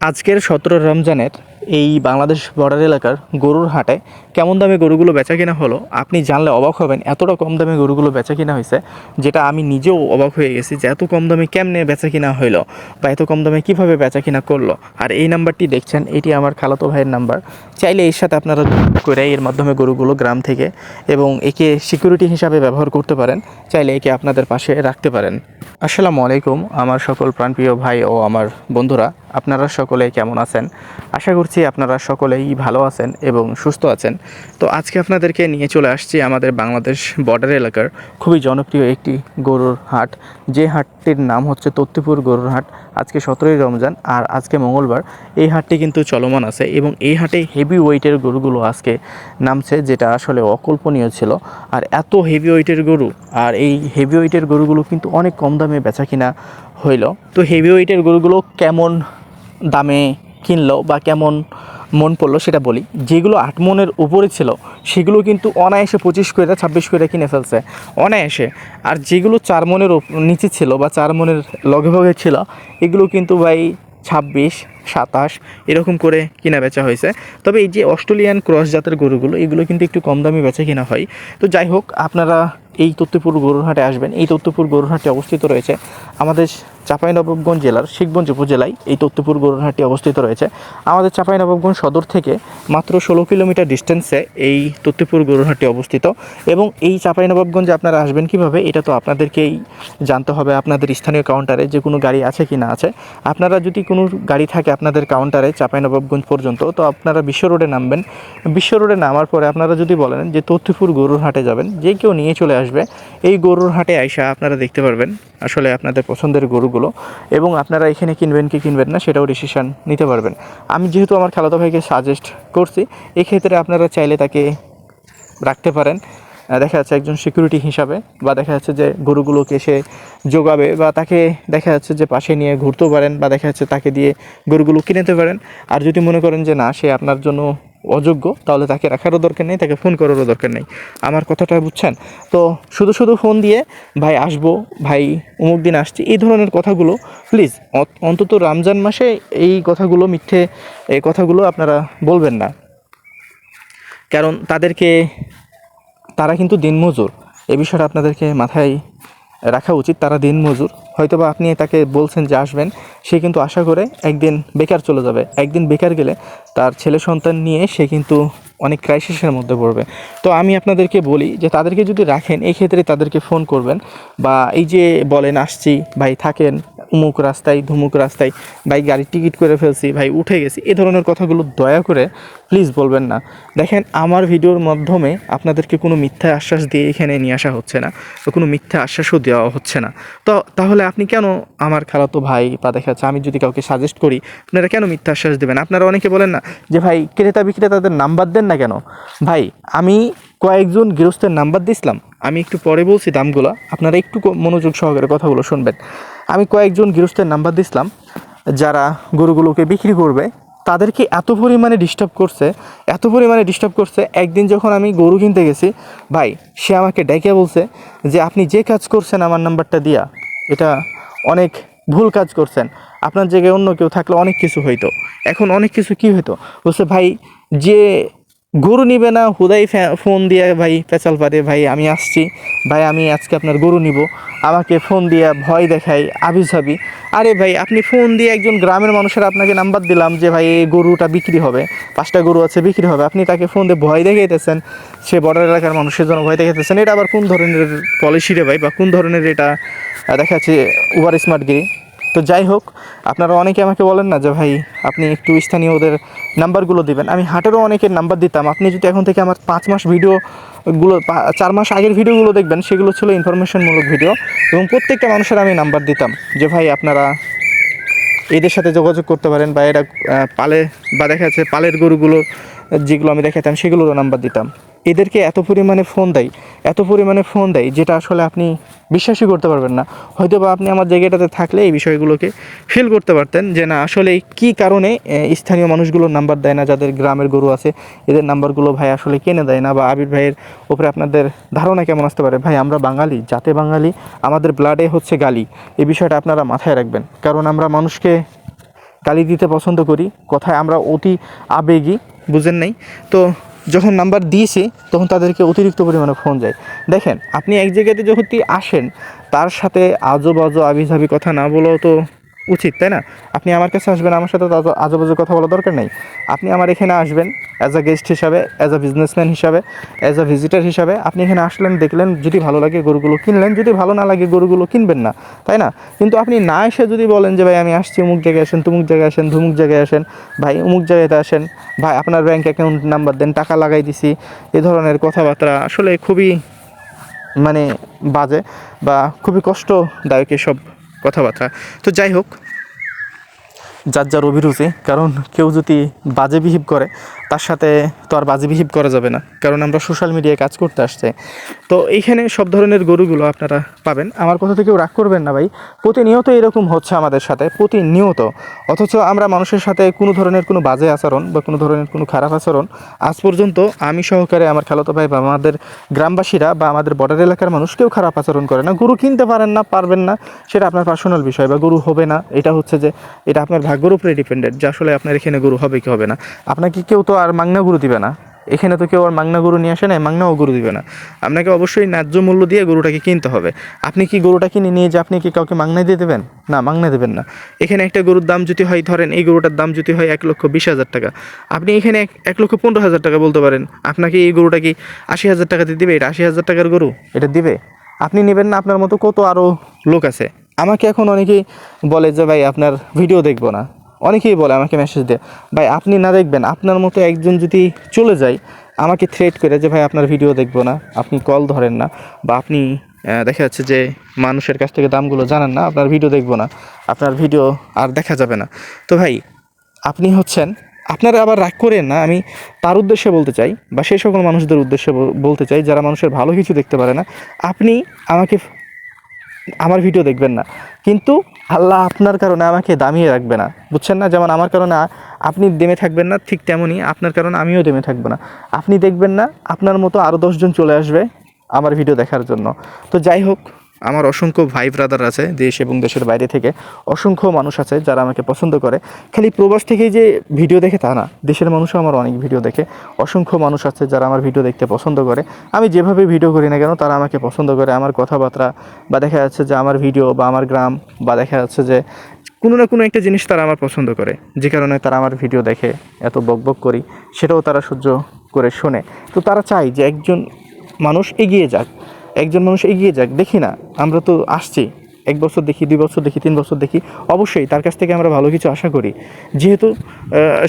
আজকের সতেরো রমজানের এই বাংলাদেশ বর্ডার এলাকার গরুর হাটে কেমন দামে গরুগুলো বেচা কিনা হলো, আপনি জানলে অবাক হবেন এতটা কম দামে গরুগুলো বেচা কিনা হয়েছে, যেটা আমি নিজেও অবাক হয়ে গেছি যে এত কম দামে কেমনে বেচা কিনা হইল বা এত কম দামে কীভাবে বেচা কিনা করল। আর এই নাম্বারটি দেখছেন, এটি আমার খালাতো ভাইয়ের নাম্বার। চাইলে এর সাথে আপনারা করে এর মাধ্যমে গরুগুলো গ্রাম থেকে এবং একে সিকিউরিটি হিসাবে ব্যবহার করতে পারেন, চাইলে একে আপনাদের পাশে রাখতে পারেন। আসসালামু আলাইকুম, আমার সকল প্রাণপ্রিয় ভাই ও আমার বন্ধুরা, আপনারা সকলে কেমন আছেন? আশা করছি আপনারা সকলেই ভালো আছেন এবং সুস্থ আছেন। তো আজকে আপনাদেরকে নিয়ে চলে আসছি আমাদের বাংলাদেশ বর্ডার এলাকার খুবই জনপ্রিয় একটি গরুর হাট। যে হাটটির নাম হচ্ছে তত্ত্বপুর গরুর হাট। আজকে সতেরোই রমজান আর আজকে মঙ্গলবার। এই হাটটি কিন্তু চলমান আছে এবং এই হাটে হেভি ওয়েটের গরুগুলো আজকে নামছে যেটা আসলে অকল্পনীয় ছিল। আর এত হেভি ওয়েটের গরু আর এই হেভি ওয়েটের গরুগুলো কিন্তু অনেক কম দামে বেচা কিনা হইল। তো হেভি ওয়েটের গরুগুলো কেমন দামে কিনলো বা কেমন মন পড়ল সেটা বলি। যেগুলো আট মনের উপরে ছিল, সেগুলো কিন্তু অনায়াসে পঁচিশ করে ছাব্বিশ করে কিনে ফেলছে। অনায়াসে। আর যেগুলো চার মনের নিচে ছিল বা চার মনের লগে ভগে ছিল, এগুলো কিন্তু ভাই ছাব্বিশ সাতাশ, এরকম করে কিনা বেচা হয়েছে। তবে এই যে অস্ট্রেলিয়ান ক্রস জাতের গরুগুলো, এগুলো কিন্তু একটু কম দামি বেচা কিনা হয়। তো যাই হোক, আপনারা এই তত্ত্বপুর গরুরহাটে আসবেন। এই তত্ত্বপুর গরুরহাটে অবস্থিত রয়েছে আমাদের চাঁপাইনবাবগঞ্জ জেলার শিখগঞ্জ উপজেলায় এই তত্ত্বপুর গরুরহাটটি অবস্থিত রয়েছে। আমাদের চাঁপাইনবাবগঞ্জ সদর থেকে মাত্র ষোলো কিলোমিটার ডিস্টেন্সে এই তত্ত্বপুর গরুরহাটটি অবস্থিত। এবং এই চাঁপাইনবাবগঞ্জে আপনারা আসবেন কীভাবে, এটা তো আপনাদেরকেই জানতে হবে, আপনাদের স্থানীয় কাউন্টারে যে কোনো গাড়ি আছে কি না আছে। আপনারা যদি কোনো গাড়ি থাকে আপনাদের কাউন্টারে চাঁপাইনবাবগঞ্জ পর্যন্ত, তো আপনারা বিশ্ব রোডে নামবেন। বিশ্ব রোডে নামার পরে আপনারা যদি বলেন যে তথ্যপুর গরুর হাটে যাবেন, যে কেউ নিয়ে চলে আসবে, এই গরুর হাটে আইসা আপনারা দেখতে পারবেন আসলে আপনাদের পছন্দের গরুগুলো এবং আপনারা এখানে কিনবেন কি কিনবেন না সেটাও ডিসিশন নিতে পারবেন। আমি যেহেতু আমার খালাতো ভাইকে সাজেস্ট করছি, এক্ষেত্রে আপনারা চাইলে তাকে রাখতে পারেন। দেখা যাচ্ছে একজন সিকিউরিটি হিসাবে, বা দেখা যাচ্ছে যে গরুগুলোকে সে যোগাবে বা তাকে দেখা যাচ্ছে যে পাশে নিয়ে ঘুরতেও পারেন, বা দেখা যাচ্ছে তাকে দিয়ে গরুগুলো কিনে নিতে পারেন। আর যদি মনে করেন যে না, সে আপনার জন্য অযোগ্য, তাহলে তাকে রাখারও দরকার নেই, তাকে ফোন করারও দরকার নেই। আমার কথাটা বুঝছেন? তো শুধু শুধু ফোন দিয়ে, ভাই, আসব, ভাই, অমুক দিন আসছি, এই ধরনের কথাগুলো প্লিজ অন্তত রমজান মাসে এই কথাগুলো মিথ্যে, এই কথাগুলো আপনারা বলবেন না। কারণ তাদেরকে তারা কিন্তু দিনমজুর। এ বিষয়টা আপনাদেরকে মাথায় রাখা উচিত, তারা দিনমজুর। হয়তো বা আপনি তাকে বলছেন যে আসবেন, সে কিন্তু আশা করে একদিন বেকার চলে যাবে। একদিন বেকার গেলে তার ছেলে সন্তান নিয়ে সে কিন্তু অনেক ক্রাইসিসের মধ্যে পড়বে। তো আমি আপনাদেরকে বলি যে তাদেরকে যদি রাখেন এই ক্ষেত্রে তাদেরকে ফোন করবেন বা এই যে বলেন, আসছি, ভাই থাকেন, উমুক রাস্তায়, ধুমুক রাস্তায়, ভাই গাড়ির টিকিট করে ফেলছি, ভাই উঠে গেছি এই ধরনের কথাগুলো দয়া করে প্লিজ বলবেন না। দেখেন, আমার ভিডিওর মাধ্যমে আপনাদেরকে কোনো মিথ্যা আশ্বাস দিয়ে এখানে নিয়ে আসা হচ্ছে না কোনো মিথ্যা আশ্বাসও দেওয়া হচ্ছে না। তো তাহলে আপনি কেন আমার খালাতো ভাই বা দেখা যাচ্ছে আমি যদি কাউকে সাজেস্ট করি, আপনারা কেন মিথ্যা আশ্বাস দেবেন? আপনারা অনেকে বলেন না যে, ভাই ক্রেতা বিক্রেতাদের নাম্বার দেন না কেন? ভাই, আমি কয়েকজন গৃহস্থের নাম্বার দিছিলাম। আমি একটু পরে বলছি দামগুলো। আপনারা একটু মনোযোগ সহকারে কথাগুলো শুনবেন। আমি কয়েকজন গৃহস্থের নাম্বার দিছিলাম, যারা গরুগুলোকে বিক্রি করবে। তাদেরকে এত পরিমাণে ডিস্টার্ব করছে? এত পরিমাণে ডিস্টার্ব করছে? একদিন যখন আমি গরু কিনতে গেছি, ভাই, সে আমাকে ডেকে বলছে যে, আপনি যে কাজ করছেন আমার নাম্বারটা দিয়া, এটা অনেক ভুল কাজ করছেন। আপনার জায়গায় অন্য কেউ থাকলে অনেক কিছু হইতো। এখন অনেক কিছু কি হইতো? বলছে, ভাই, যে গরু নিবে না হুদাই ফোন দিয়ে ভাই পেঁচাল পারে ভাই আমি আসছি। ভাই আমি আজকে আপনার গরু নিব। আমাকে ফোন দিয়ে ভয় দেখাই আবি ঝাবি আরে ভাই আপনি ফোন দিয়ে একজন গ্রামের মানুষের আপনাকে নাম্বার দিলাম যে ভাই এই গরুটা বিক্রি হবে। পাঁচটা গরু আছে বিক্রি হবে। আপনি তাকে ফোন দিয়ে ভয় দেখাইতেছেন। সে বর্ডার এলাকার মানুষের জন্য ভয় দেখাইতেছেন। এটা আবার কোন ধরনের পলিসি রে ভাই? বা কোন ধরনের এটা আহ, দেখা যাচ্ছে ওভার স্মার্টগিরি তো যাই হোক, আপনারা অনেকে আমাকে বলেন না যে ভাই, আপনি একটু স্থানীয় ওদের নাম্বারগুলো দিবেন। আমি হাটেরও অনেকের নাম্বার দিতাম। আপনি যদি এখন থেকে আমার পাঁচ মাস ভিডিওগুলো চার মাস আগের ভিডিওগুলো দেখবেন, সেগুলো ছিল ইনফরমেশনমূলক ভিডিও এবং প্রত্যেকটা মানুষের আমি নাম্বার দিতাম যে ভাই, আপনারা এদের সাথে যোগাযোগ করতে পারেন বা এরা পালে বা দেখা যাচ্ছে পালের গরুগুলো যেগুলো আমি দেখাতাম সেগুলোরও নাম্বার দিতাম। এদেরকে এত পরিমাণে ফোন দেয়, এত পরিমাণে ফোন দেয় যেটা আসলে আপনি বিশ্বাসই করতে পারবেন না। হয়তো বা আপনি আমার জায়গাটাতে থাকলে এই বিষয়গুলোকে ফিল করতে পারতেন যে না, আসলে কি কারণে স্থানীয় মানুষগুলোর নাম্বার দেয় না, যাদের গ্রামের গরু আছে, এদের নাম্বারগুলো ভাই আসলে কেনে দেয় না বা আবির ভাইয়ের উপরে আপনাদের ধারণা কেমন আসতে পারে? ভাই, আমরা বাঙালি, জাতে বাঙালি, আমাদের ব্লাডে হচ্ছে গালি। এই বিষয়টা আপনারা মাথায় রাখবেন। কারণ আমরা মানুষকে গালি দিতে পছন্দ করি, কথায় আমরা অতি আবেগী, বুঝেন নাই? তো যখন নাম্বার দিয়েছি, তখন তাদেরকে অতিরিক্ত পরিমাণে ফোন যায়। দেখেন, আপনি এক জায়গাতে যখন আসেন, তার সাথে আজো বাজো আবিঝাবি কথা না বলেও তো উচিত, তাই না? আপনি আমার কাছে আসবেন, আমার সাথে তো আজো- বাজে কথা বলা দরকার নেই। আপনি আমার এখানে আসবেন অ্যাজ আ গেস্ট হিসাবে অ্যাজ আ বিজনেসম্যান হিসাবে অ্যাজ আ ভিজিটার হিসাবে, আপনি এখানে আসলেন, দেখলেন, যদি ভালো লাগে গরুগুলো কিনলেন, যদি ভালো না লাগে গরুগুলো কিনবেন না, তাই না? কিন্তু আপনি না এসে যদি বলেন যে, ভাই, আমি আসছি, অমুক জায়গায় আসেন, তুমুক জায়গায় আসেন, ধুমুক জায়গায় আসেন, ভাই, অমুক জায়গাতে আসেন, ভাই, আপনার ব্যাঙ্ক অ্যাকাউন্ট নাম্বার দেন, টাকা লাগাই দিছি, এ ধরনের কথাবার্তা আসলে খুবই মানে বাজে বা খুবই কষ্টদায়ক এসব কথাবার্তা। তো যাই হোক যার যার অভিরুচি, কারণ কেউ যদি বাজে বিহেভ করে, তার সাথে তো আর বাজে বিহেভ করা যাবে না, কারণ আমরা সোশ্যাল মিডিয়ায় কাজ করতে আসছে। তো এইখানে সব ধরনের গরুগুলো আপনারা পাবেন। আমার কথা থেকেও রাগ করবেন না ভাই। প্রতিনিয়ত এরকম হচ্ছে আমাদের সাথে, প্রতিনিয়ত। অথচ আমরা মানুষের সাথে কোনো ধরনের কোনো বাজে আচরণ বা কোনো ধরনের কোনো খারাপ আচরণ, আজ পর্যন্ত আমি সহকারে আমার খালাতো ভাই বা আমাদের গ্রামবাসীরা বা আমাদের বর্ডার এলাকার মানুষ কেউ খারাপ আচরণ করে না। গরু কিনতে পারেন না, পারবেন না, সেটা আপনার পার্সোনাল বিষয় বা গরু হবে না। এটা হচ্ছে যে, এটা আপনার ভাগ্যের উপরে ডিপেন্ডেন্ট যে আসলে আপনার এখানে গরু হবে কি হবে না। আপনাকে কেউ তো আর মাংনা গরু দিবে না। এখানে তো কেউ আর মাংনা গরু নিয়ে আসে না মাংনাও গরু দিবে না। আপনাকে অবশ্যই ন্যায্য মূল্য দিয়ে গরুটাকে কিনতে হবে। আপনি কি গরুটা কিনে নিয়ে যে আপনি কি কাউকে মাংনা দিয়ে দেবেন? না মাংনা দেবেন না। এখানে একটা গরুর দাম যদি হয়, ধরেন এই গরুটার দাম যদি হয় এক লক্ষ বিশ হাজার টাকা। আপনি এখানে এক লক্ষ পনেরো হাজার টাকা বলতে পারেন। আপনাকে এই গরুটা কি আশি হাজার টাকাতে দিবে? এটা আশি হাজার টাকার গরু? এটা দিবে। আপনি নেবেন না, আপনার মতো কত আরও লোক আছে। আমাকে এখন অনেকেই বলে যে, ভাই, আপনার ভিডিও দেখব না। অনেকেই বলে আমাকে মেসেজ দেয়, ভাই, আপনি না দেখবেন, আপনার মতো একজন যদি চলে যায়, আমাকে থ্রেট করে যে, ভাই, আপনার ভিডিও দেখব না, আপনি কল ধরেন না। বা আপনি দেখা যাচ্ছে যে, মানুষের কাছ থেকে দামগুলো জানান না, আপনার ভিডিও দেখব না, আপনার ভিডিও আর দেখা যাবে না। তো ভাই, আপনি হচ্ছেন, আপনারা আবার রাগ করেন না, আমি তার উদ্দেশ্যে বলতে চাই, বা সেই সকল মানুষদের উদ্দেশ্যে বলতে চাই, যারা মানুষের ভালো কিছু দেখতে পারে না, আপনি আমাকে আমার ভিডিও দেখবেন না। কিন্তু আল্লাহ আপনার কারণে আমাকে দামিয়ে রাখবে না। বুঝছেন না? যেমন আমার কারণে আপনি দেমে থাকবেন না, ঠিক তেমনই আপনার কারণে আমিও দেমে থাকব না। আপনি দেখবেন না, আপনার মতো আরও দশজন চলে আসবে আমার ভিডিও দেখার জন্য। তো যাই হোক আমার অসংখ্য ভাই ব্রাদার আছে দেশ এবং দেশের বাইরে থেকে অসংখ্য মানুষ আছে যারা আমাকে পছন্দ করে। খালি প্রবাস থেকেই যে ভিডিও দেখে তা না, দেশের মানুষও আমার অনেক ভিডিও দেখে। অসংখ্য মানুষ আছে যারা আমার ভিডিও দেখতে পছন্দ করে। আমি যেভাবে ভিডিও করি না কেন, তারা আমাকে পছন্দ করে। আমার কথাবার্তা বা দেখা যাচ্ছে যে আমার ভিডিও বা আমার গ্রাম বা দেখা যাচ্ছে যে কোনো না কোনো একটা জিনিস তারা আমার পছন্দ করে। যে কারণে তারা আমার ভিডিও দেখে, এত বকবক করি, সেটাও তারা সহ্য করে শোনে। তো তারা চায় যে একজন মানুষ এগিয়ে যাক। একজন মানুষ এগিয়ে যাক, দেখি না, আমরা তো আসছি। এক বছর দেখি, দুই বছর দেখি, তিন বছর দেখি, অবশ্যই তার কাছ থেকে আমরা ভালো কিছু আশা করি। যেহেতু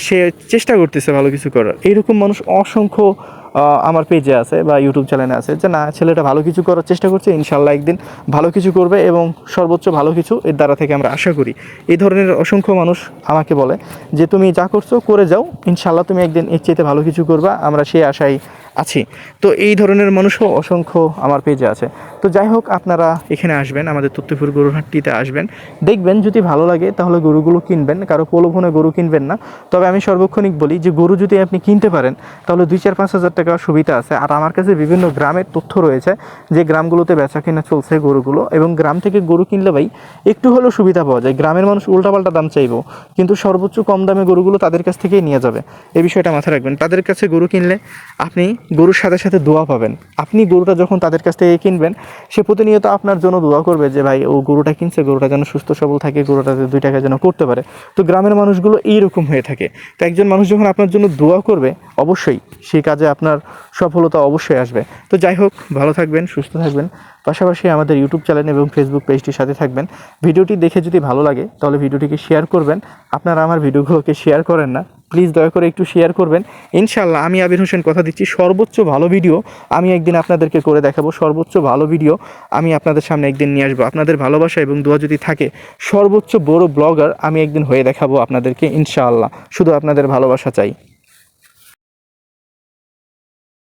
সে চেষ্টা করতেছে ভালো কিছু করার। এইরকম মানুষ অসংখ্য আমার পেজে আছে বা ইউটিউব চ্যানেলে আছে যে, না, ছেলেটা ভালো কিছু করার চেষ্টা করছে ইনশাল্লাহ একদিন ভালো কিছু করবে এবং সর্বোচ্চ ভালো কিছু এর দ্বারা থেকে আমরা আশা করি। এই ধরনের অসংখ্য মানুষ আমাকে বলে যে, তুমি যা করছ, করে যাও। ইনশাল্লাহ তুমি একদিন এর চেয়ে ভালো কিছু করবা। আমরা সেই আশায় আছি। তো এই ধরনের মানুষও অসংখ্য আমার পেজে আছে। তো যাই হোক, আপনারা এখানে আসবেন, আমাদের তত্ত্বপুর গরুহাটটিতে আসবেন। দেখবেন যদি ভালো লাগে, তাহলে গরুগুলো কিনবেন। কারও প্রলোভনে গরু কিনবেন না। তবে আমি সর্বক্ষণিক বলি যে, গরু যদি আপনি কিনতে পারেন, তাহলে দুই চার পাঁচ হাজার টাকা সুবিধা আছে। আর আমার কাছে বিভিন্ন গ্রামের তথ্য রয়েছে, যে গ্রামগুলোতে বেচা কেনা চলছে গরুগুলো। এবং গ্রাম থেকে গরু কিনলে ভাই, একটু হলেও সুবিধা পাওয়া যায়। গ্রামের মানুষ উল্টাপাল্টা দাম চাইব। কিন্তু সর্বোচ্চ কম দামে গরুগুলো তাদের কাছ থেকেই নিয়ে যাবে। এই বিষয়টা মাথায় রাখবেন। তাদের কাছে গরু কিনলে আপনি গরুর সাথে সাথে দোয়া পাবেন। আপনি গরুটা যখন তাদের কাছ থেকে কিনবেন, সে প্রতিনিয়ত আপনার জন্য দোয়া করবে যে, ভাই, ও গরুটা কিনছে, গরুটা যেন সুস্থ, সবল থাকে গরুটাতে দুই টাকা যেন করতে পারে। তো গ্রামের মানুষগুলো এইরকম হয়ে থাকে। তো একজন মানুষ যখন আপনার জন্য দোয়া করবে, অবশ্যই সেই কাজে আপনার সফলতা অবশ্যই আসবে। তো যাই হোক, ভালো থাকবেন, সুস্থ থাকবেন। পাশাপাশি আমাদের ইউটিউব চ্যানেল এবং ফেসবুক পেজটির সাথে থাকবেন। ভিডিওটি দেখে যদি ভালো লাগে, তাহলে ভিডিওটিকে শেয়ার করবেন। আপনারা আমার ভিডিওগুলোকে শেয়ার করেন না। প্লিজ দয়া করে একটু শেয়ার করবেন। ইনশাল্লাহ আমি আবির হোসেন কথা দিচ্ছি। সর্বোচ্চ ভালো ভিডিও আমি একদিন আপনাদেরকে করে দেখাবো। সর্বোচ্চ ভালো ভিডিও আমি আপনাদের সামনে একদিন নিয়ে আসব। আপনাদের ভালোবাসা এবং দোয়া যদি থাকে, সর্বোচ্চ বড় ব্লগার আমি একদিন হয়ে দেখাবো আপনাদেরকে, ইনশাআল্লাহ। শুধু আপনাদের ভালোবাসা চাই।